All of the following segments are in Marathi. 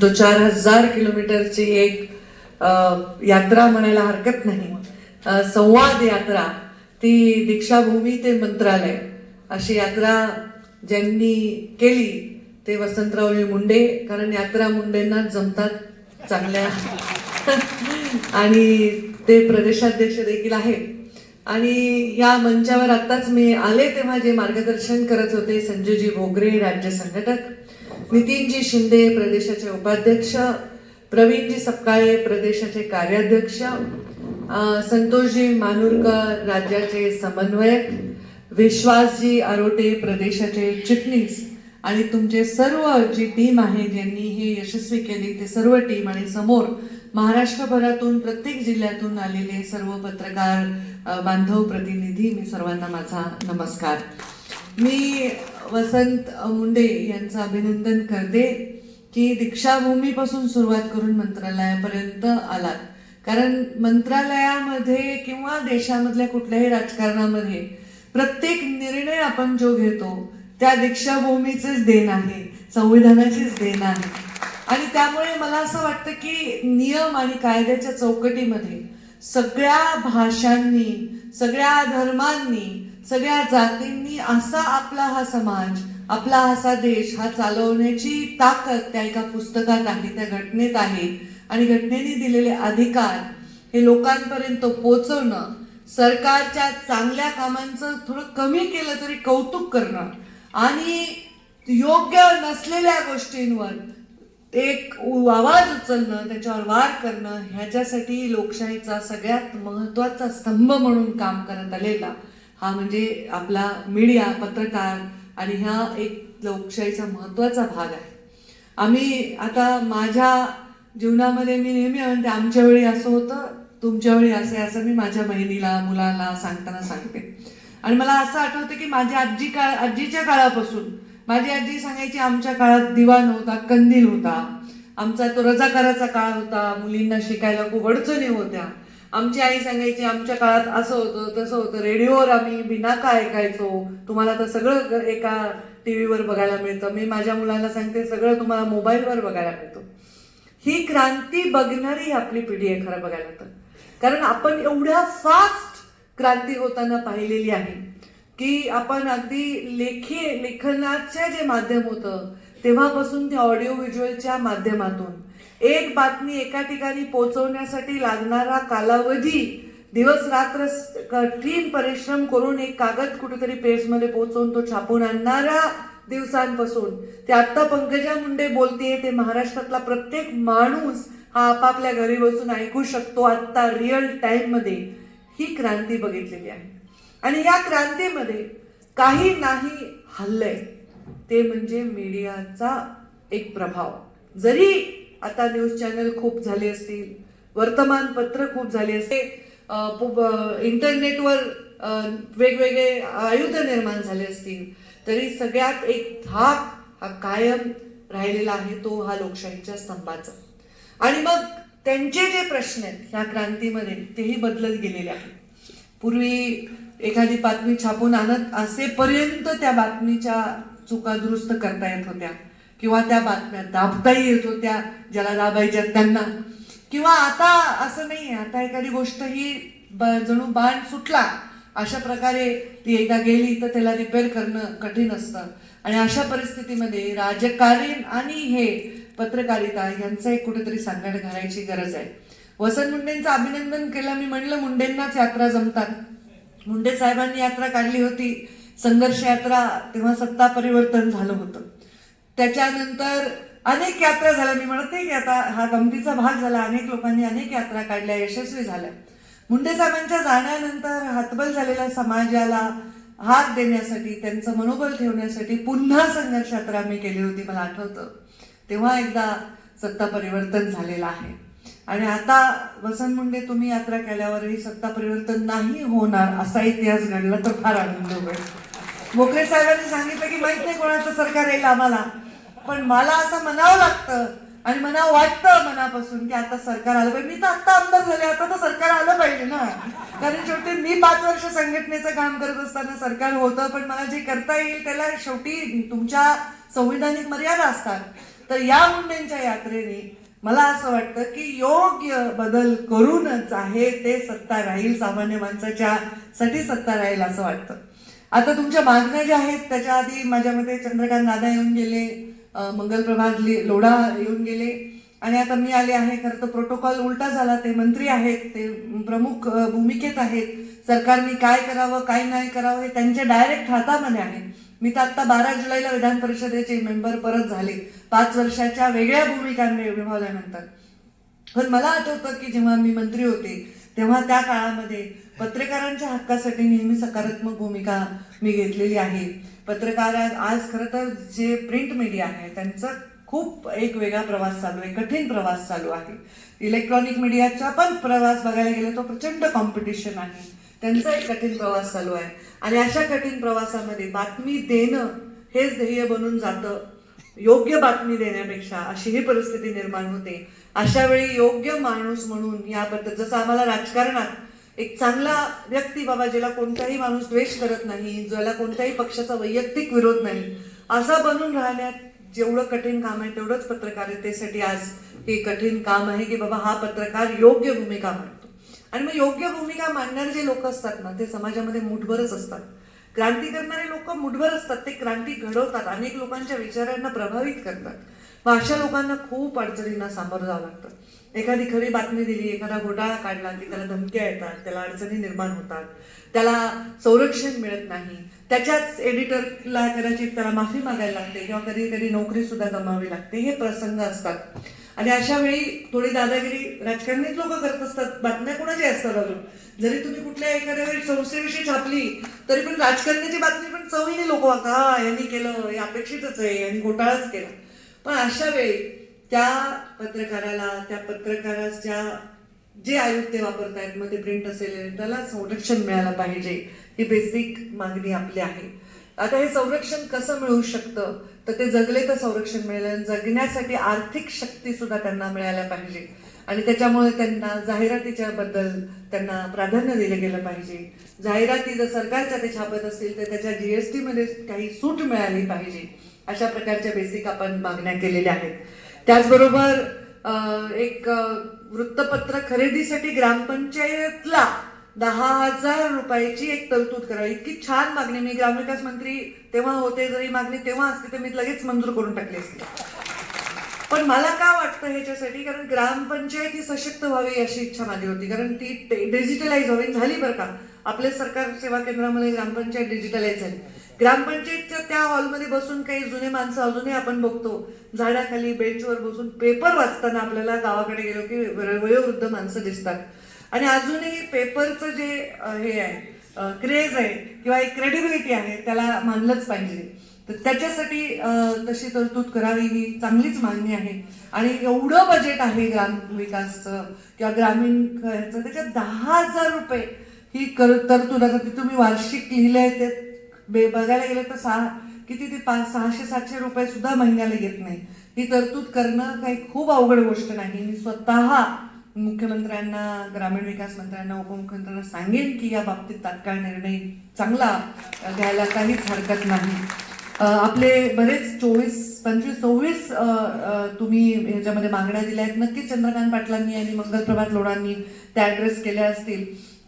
जो चार हजार किलोमीटरची एक यात्रा म्हणायला हरकत नाही. संवाद यात्रा ती दीक्षाभूमी ते मंत्रालय अशी यात्रा ज्यांनी केली ते वसंतरावजी मुंडे कारण यात्रा मुंडेंना जमतात चांगल्या. आणि ते प्रदेशाध्यक्ष देखील आहेत. आणि या मंचावर आत्ताच मी आले तेव्हा जे मार्गदर्शन करत होते संजयजी भोगरे राज्य संघटक. नितीनजी शिंदे प्रदेशाचे उपाध्यक्ष प्रवीणजी सपकाळे प्रदेशाचे कार्याध्यक्ष संतोषजी मानूरकर राज्याचे समन्वयक विश्वासजी आरोटे प्रदेशाचे चिटणीस आणि तुमचे सर्व जी टीम आहे ज्यांनी हे यशस्वी केले ते सर्व टीम आणि समोर महाराष्ट्रभरातून प्रत्येक जिल्ह्यातून आलेले सर्व पत्रकार बांधव प्रतिनिधी मी सर्वांना माझा नमस्कार. मी वसंत मुंडे यांचं अभिनंदन करते की दीक्षाभूमीपासून सुरुवात करून मंत्रालयापर्यंत आलात. कारण मंत्रालयामध्ये किंवा देशामधल्या कुठल्याही राजकारणामध्ये प्रत्येक निर्णय आपण जो घेतो त्या दीक्षाभूमीचेच देण आहे संविधानाचीच देण आहे. आणि त्यामुळे मला असं वाटतं की नियम आणि कायद्याच्या चौकटीमध्ये सगळ्या भाषांनी सगळ्या धर्मांनी सगळ्या जातींनी असा आपला हा समाज आपला असा देश हा चालवण्याची ताकद त्या एका पुस्तकात आहे त्या घटनेत आहे. आणि घटनेने दिलेले अधिकार हे लोकांपर्यंत पोचवणं सरकारच्या चांगल्या कामांचं थोडं कमी केलं तरी कौतुक करणं आणि योग्य नसलेल्या गोष्टींवर एक आवाज उचलणं त्याच्यावर वार करणं ह्याच्यासाठी लोकशाहीचा सगळ्यात महत्त्वाचा स्तंभ म्हणून काम करत आलेला. हा म्हणजे आपला मीडिया पत्रकार आणि ह्या एक लोकशाहीचा महत्त्वाचा भाग आहे. आम्ही आता माझ्या जीवनामध्ये मी नेहमी म्हणते आमच्या वेळी असं होतं तुमच्या वेळी असे असं मी माझ्या बहिणीला मुलाला सांगताना सांगते. आणि मला असं आठवतं की माझ्या आजी काळ आजीच्या काळापासून माझी आजी सांगायची आमच्या काळात दिवा नव्हता कंदील होता. आमचा तो रजाकाराचा काळ होता मुलींना शिकायला खूप अडचणी होत्या. आमची आई सांगायची आमच्या काळात असं होतं तसं होतं. रेडिओवर आम्ही बिनाका ऐकायचो. तुम्हाला तर सगळं एका टी व्हीवर बघायला मिळतं. मी माझ्या मुलांना सांगते सगळं तुम्हाला मोबाईलवर बघायला मिळतं. ही क्रांती बघणारी आपली पिढी आहे खरं बघायला तर. कारण आपण एवढ्या फास्ट क्रांती होताना पाहिलेली आहे की आपण अगदी लेखी लेखनाचे जे माध्यम होतं तेव्हापासून ते ऑडिओ व्हिज्युअलच्या माध्यमातून एक बातमी एका ठिकाणी पोहोचवण्यासाठी लागणारा कालावधी दिवस रात्र कठीण परिश्रम करून एक कागद कुठेतरी प्रेसमध्ये पोहोचवून तो छापून आणणारा दिवसांपासून. ते आत्ता पंकजा मुंडे बोलतेय ते महाराष्ट्रातला प्रत्येक माणूस हा आपापल्या घरी बसून ऐकू शकतो आत्ता रिअल टाईममध्ये ही क्रांती बघितलेली आहे. आणि या क्रांतीमध्ये काही नाही हल्लंय. ते म्हणजे मीडियाचा एक प्रभाव. जरी आता न्यूज चॅनल खूप झाले असतील. वर्तमानपत्र खूप झाले असते. इंटरनेटवर वेगवेगळे आयुध निर्माण झाले असतील. तरी सगळ्यात एक धाक हा कायम राहिलेला आहे तो हा लोकशाहीच्या स्तंभाचा. आणि मग त्यांचे जे प्रश्न आहेत ह्या क्रांतीमध्ये तेही बदलत गेलेले आहेत. पूर्वी एखादी बातमी छापून आणत असेपर्यंत त्या बातमीच्या चुका दुरुस्त करता येत होत्या. किंवा त्या बातम्या दाबताही येत होत्या ज्याला दाबायच्या त्यांना. किंवा आता असं नाही आहे आता एखादी गोष्ट ही ब- जणू बाण सुटला अशा प्रकारे ती एकदा गेली तर त्याला रिपेअर करणं कठीण असतं. आणि अशा परिस्थितीमध्ये राजकारण आणि हे पत्रकारिता यांचं एक कुठेतरी सांगड घालायची गरज आहे. वसंत मुंडेंचं अभिनंदन केलं मी म्हणलं मुंडेंनाच यात्रा जमतात. मुंडे साहेबांनी यात्रा काढली होती. संघर्ष यात्रा तेव्हा सत्ता परिवर्तन झालं होतं. त्याच्यानंतर अनेक यात्रा झाल्या. मी म्हणत नाही की आता हा गमतीचा भाग झाला. अनेक लोकांनी अनेक यात्रा काढल्या. यशस्वी झाल्या. मुंडे साहेबांच्या जाण्यानंतर हातबल झालेल्या समाजाला हात देण्यासाठी त्यांचं मनोबल ठेवण्यासाठी पुन्हा संघर्ष यात्रा मी केली होती. मला आठवतं. तेव्हा एकदा सत्ता परिवर्तन झालेलं आहे. आणि आता वसंत मुंडे तुम्ही यात्रा केल्यावरही सत्ता परिवर्तन नाही होणार असा इतिहास घडला तर फार आनंद होईल. मोकळे साहेबांनी सांगितलं की माहीत नाही कोणाचं सरकार येईल आम्हाला. पण मला असं म्हणावं लागतं आणि मला वाटतं मनापासून की आता सरकार आलं पाहिजे. मी तर आता आमदार झाले आता तर सरकार आलं पाहिजे ना. कारण शेवटी मी पाच वर्ष संघटनेचं काम करत असताना सरकार होतं पण मला जे करता येईल त्याला शेवटी तुमच्या संविधानिक मर्यादा असतात. तर या मुंडेंच्या यात्रेने मला असं वाटतं की योग्य बदल करूनच आहे ते सत्ता राहील सामान्य माणसाच्या साठी सत्ता राहील असं वाटतं. आता तुमच्या मागण्या ज्या आहेत त्याच्या आधी माझ्या मते चंद्रकांत दादा येऊन गेले. अं, मंगलप्रभात लि- लोढा येऊन गेले. आणि आता मी आले आहे खरं तर प्रोटोकॉल उलटा झाला ते मंत्री आहेत ते प्रमुख भूमिकेत आहेत. सरकारने काय करावं काय नाही करावं हे त्यांच्या डायरेक्ट हातामध्ये आहे. मी तर आत्ता बारा जुलैला विधान परिषदेचे मेंबर परत झाले. पाच वर्षाच्या वेगळ्या भूमिकांनी विभावल्यानंतर पण मला आठवतं की जेव्हा मी मंत्री होते तेव्हा त्या काळामध्ये पत्रकारांच्या हक्कासाठी नेहमी सकारात्मक भूमिका मी घेतलेली आहे. पत्रकार आज खरं तर जे प्रिंट मीडिया आहे त्यांचा खूप एक वेगळा प्रवास चालू आहे कठीण प्रवास चालू आहे. इलेक्ट्रॉनिक मीडियाचा पण प्रवास बघायला गेला तो प्रचंड कॉम्पिटिशन आहे. त्यांचा एक कठीण प्रवास चालू आहे. आणि अशा कठीण प्रवासामध्ये बातमी देणं हेच ध्येय बनून जातं. योग्य बातमी देण्यापेक्षा अशी ही परिस्थिती निर्माण होते. अशा वेळी योग्य माणूस म्हणून याबद्दल जसं आम्हाला राजकारणात एक चांगला व्यक्ती बाबा ज्याला कोणताही माणूस द्वेष करत नाही ज्याला कोणत्याही पक्षाचा वैयक्तिक विरोध नाही असा बनून राहण्यात जेवढं कठीण काम आहे तेवढंच पत्रकारितेसाठी आज हे कठीण काम आहे की बाबा हा पत्रकार योग्य भूमिका मांडतो. आणि मग योग्य भूमिका मांडणारे जे लोक असतात ना ते समाजामध्ये मुठभरच असतात. क्रांती करणारे लोक मुठभर असतात. ते क्रांती घडवतात. अनेक लोकांच्या विचारांना प्रभावित करतात. मग अशा लोकांना खूप अडचणींना सामोरं जावं लागतं. एखादी खरी बातमी दिली एखादा घोटाळा काढला की त्याला धमक्या येतात त्याला अडचणी निर्माण होतात त्याला संरक्षण मिळत नाही त्याच्याच एडिटरला कदाचित त्याला माफी मागायला लागते किंवा कधी कधी नोकरी सुद्धा गमावी लागते हे प्रसंग असतात. आणि अशा वेळी थोडी दादागिरी राजकारणीच लोक करत असतात बातम्या कोणाच्या असतात अजून? जरी तुम्ही कुठल्या एखाद्या वेळी संस्थेविषयी छापली तरी पण राजकारण्याची बातमी पण चवीने लोक वागतात हा यांनी केलं हे अपेक्षितच आहे यांनी घोटाळाच केला. पण अशा वेळी त्या पत्रकाराला त्या पत्रकाराच्या जे आयुक्त वापरतायत मग ते प्रिंट असेल त्याला संरक्षण मिळालं पाहिजे ही बेसिक मागणी आपली आहे. आता हे संरक्षण कसं मिळू शकतं? तर ते जगले तर संरक्षण मिळेल आणि जगण्यासाठी आर्थिक शक्ती सुद्धा त्यांना मिळायला पाहिजे. आणि त्याच्यामुळे त्यांना जाहिरातीच्या बद्दल त्यांना प्राधान्य दिलं गेलं पाहिजे. जाहिराती जर सरकारच्या ते छापत असतील तर त्याच्या जीएसटी मध्ये काही सूट मिळाली पाहिजे. अशा प्रकारच्या बेसिक आपण मागण्या केलेल्या आहेत. त्याचबरोबर अं, एक वृत्तपत्र खरेदीसाठी ग्रामपंचायतला दहा हजार रुपयाची एक तरतूद करावी. इतकी छान मागणी. मी ग्रामविकास मंत्री तेव्हा होते जरी मागणी तेव्हा असते तर मी लगेच मंजूर करून टाकली असते. पण मला का वाटतं ह्याच्यासाठी? कारण ग्रामपंचायत ही सशक्त व्हावी अशी इच्छा माझी होती. कारण ती डिजिटलाइज व्हावी. झाली बरं का. आपल्या सरकार सेवा केंद्रामध्ये ग्रामपंचायत डिजिटलाइज झाली. ग्रामपंचायतच्या त्या हॉलमध्ये बसून काही जुने माणसं अजूनही आपण बघतो. झाडाखाली बेंचवर बसून पेपर वाचताना आपल्याला गावाकडे गेलो की वयोवृद्ध माणसं दिसतात. आणि अजूनही पेपरचं जे हे आहे क्रेज आहे किंवा एक क्रेडिबिलिटी आहे त्याला मानलंच पाहिजे. तर त्याच्यासाठी तशी तरतूद करावी ही चांगलीच मागणी आहे. आणि एवढं बजेट आहे ग्राम विकासचं किंवा ग्रामीण त्याच्यात दहा हजार रुपये ही कर तरतूद. आता ती तुम्ही वार्षिक लिहिले ते बे- बघायला गेलं तर सहा किती ते पाच सहाशे सातशे रुपये सुद्धा महिन्याला येत नाही. ही तरतूद करणं काही खूप अवघड गोष्ट नाही. मी स्वतः मुख्यमंत्र्यांना ग्रामीण विकास मंत्र्यांना उपमुख्यमंत्र्यांना सांगेन की या बाबतीत तात्काळ निर्णय चांगला घ्यायला काहीच हरकत नाही. आपले बरेच चोवीस पंचवीस सव्वीस तुम्ही ह्याच्यामध्ये मागण्या दिल्या आहेत. नक्कीच चंद्रकांत पाटलांनी आणि मंगलप्रभात लोढांनी त्या ॲड्रेस केल्या असतील.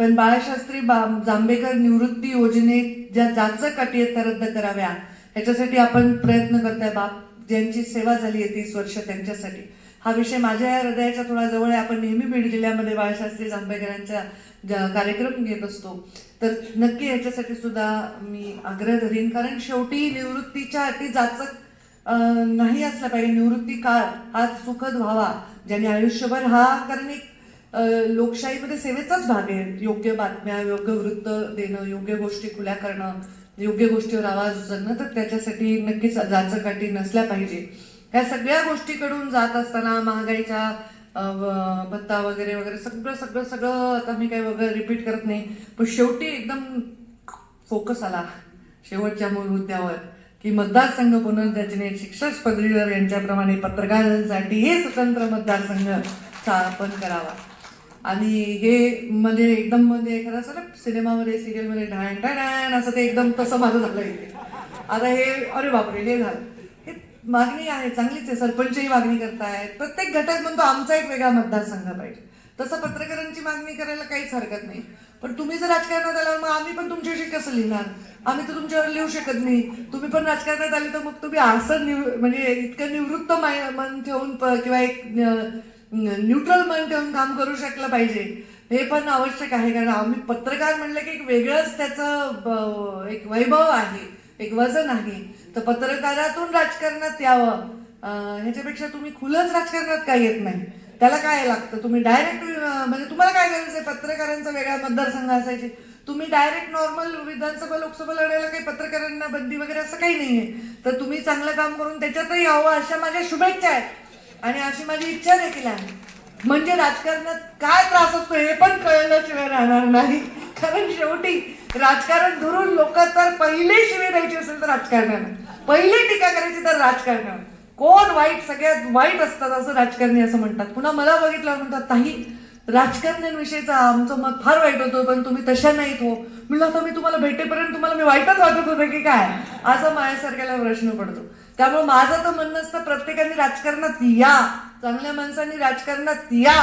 पण बाळशास्त्री बा जांभेकर निवृत्ती योजनेत ज्या जाचक अटी आहेत त्या रद्द कराव्या ह्याच्यासाठी आपण प्रयत्न करतोय बाप. ज्यांची सेवा झाली आहे तीस वर्ष त्यांच्यासाठी. हा विषय माझ्या हृदयाच्या थोडा जवळ आहे. आपण नेहमी बीड जिल्ह्यामध्ये बाळशास्त्री जांभेकरांच्या कार्यक्रम घेत असतो. तर नक्की याच्यासाठी सुद्धा मी आग्रह धरीन. कारण शेवटी निवृत्तीच्या अटी जाचक नाही असला पाहिजे. निवृत्ती काळ हा सुखद व्हावा ज्याने आयुष्यभर हा कारण एक लोकशाहीमध्ये सेवेचाच भाग आहे. योग्य बातम्या योग्य वृत्त देणं योग्य गोष्टी खुल्या करणं योग्य गोष्टीवर आवाज उचलणं तर त्याच्यासाठी नक्कीच जाचकाठी नसल्या पाहिजे. या सगळ्या गोष्टीकडून जात असताना महागाईचा भत्ता वगैरे वगैरे सगळं सगळं सगळं आता मी काही वगैरे रिपीट करत नाही. पण शेवटी एकदम फोकस आला. शेवटच्या मूळ मुद्द्यावर. की मतदारसंघ पुनर्रचने शिक्षक पदवीधर यांच्याप्रमाणे पत्रकारांसाठी हे स्वतंत्र मतदारसंघ स्थापन करावा. आणि हे म्हणजे एकदम म्हणजे एखादा असं ना सिनेमामध्ये सिरियलमध्ये ढाण ढाण असं ते एकदम तसं माझं झालं इथे. आता हे अरे बापरे हे झालं. हे मागणी आहे चांगलीच आहे. सरपंचही मागणी करतायत. प्रत्येक घटक म्हणतो आमचा एक वेगळा मतदारसंघ पाहिजे. तसं पत्रकारांची मागणी करायला काहीच हरकत नाही. पण तुम्ही जर राजकारणात आला मग आम्ही पण तुमच्याविषयी कसं लिहिणार? आम्ही तर तुमच्यावर लिहू शकत नाही. तुम्ही पण राजकारणात आले तर मग तुम्ही असं निव म्हणजे इतकं निवृत्त माय- मन ठेवून किंवा एक न्यूट्रल मन ठेवून काम करू शकलं पाहिजे. हे पण आवश्यक आहे कारण आम्ही पत्रकार म्हणलं की एक वेगळंच त्याचं एक वैभव आहे एक वजन आहे. तर पत्रकारातून राजकारणात यावं. ह्याच्यापेक्षा तुम्ही खुलंच राजकारणात काय येत नाही. त्याला काय लागतं? तुम्ही डायरेक्ट म्हणजे तुम्हाला काय गरज आहे? पत्रकारांचा वेगळा मतदारसंघ असायचे. तुम्ही डायरेक्ट नॉर्मल विधानसभा लोकसभा लढायला काही पत्रकारांना बंदी वगैरे असं काही नाही आहे तर तुम्ही चांगलं काम करून त्याच्यातही यावं अशा माझ्या शुभेच्छा आहेत. आणि अशी माझी इच्छा देखील आहे म्हणजे राजकारणात काय त्रास असतो हे पण कळल्याशिवाय राहणार नाही. कारण शेवटी राजकारण धरून लोक तर पहिले शिवे द्यायची असेल तर राजकारणानं पहिले टीका करायची तर राजकारणानं कोण वाईट सगळ्यात वाईट असतात असं राजकारणी असं म्हणतात. पुन्हा मला बघितलं म्हणतात ताई राजकारण्यांविषयीचा आमचं मत फार वाईट होतं पण तुम्ही तशा नाहीत हो. म्हणलं आता मी तुम्हाला भेटेपर्यंत तुम्हाला मी वाईटच वाटत होतं की काय? असं माझ्यासारख्याला प्रश्न पडतो. त्यामुळे माझं तर म्हणणं असतं प्रत्येकाने राजकारणात या. चांगल्या माणसांनी राजकारणात या.